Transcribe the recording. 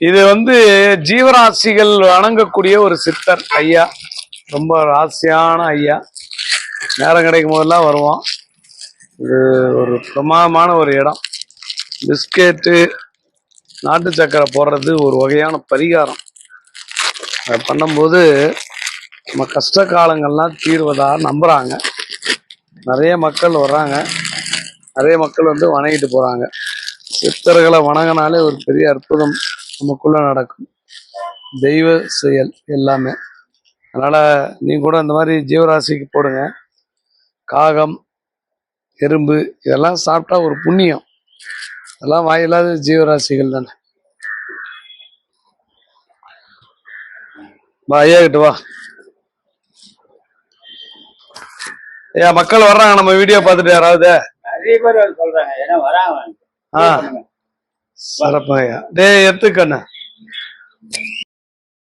இது வந்து ஜீவராசிகள் வணங்கக்கூடிய ஒரு சித்தர் ஐயா. ரொம்ப ராசியான ஐயா. நேரம் கிடைக்கும் போதெல்லாம் வருவோம் இது ஒரு பிரமாதமான ஒரு இடம். பிஸ்கெட்டு நாட்டு சக்கரை போடுறது ஒரு வகையான பரிகாரம். அதை பண்ணும்போது நம்ம கஷ்ட காலங்கள்லாம் தீர்வதாக நம்புகிறாங்க நிறைய மக்கள் வர்றாங்க. நிறைய மக்கள் வந்து வணங்கிட்டு போகிறாங்க சித்தர்களை வணங்கினாலே ஒரு பெரிய அற்புதம். நமக்குள்ள நடக்கும். தெய்வ செயல் எல்லாமே. அதனால நீ கூட இந்த மாதிரி ஜீவராசிக்கு போடுங்க. காகம் எறும்பு இதெல்லாம் சாப்பிட்டா ஒரு புண்ணியம். அதெல்லாம் வாயில்லாத ஜீவராசிகள் தானே. வா ஐயா கிட்ட வா. ஐயா மக்கள் வர்றாங்க. நம்ம வீடியோ பார்த்துட்டு யாராவது? நிறைய பேர் சொல்றாங்க. ஏன்னா வராங்க. சரப்பாயா டே ஐயா டேய்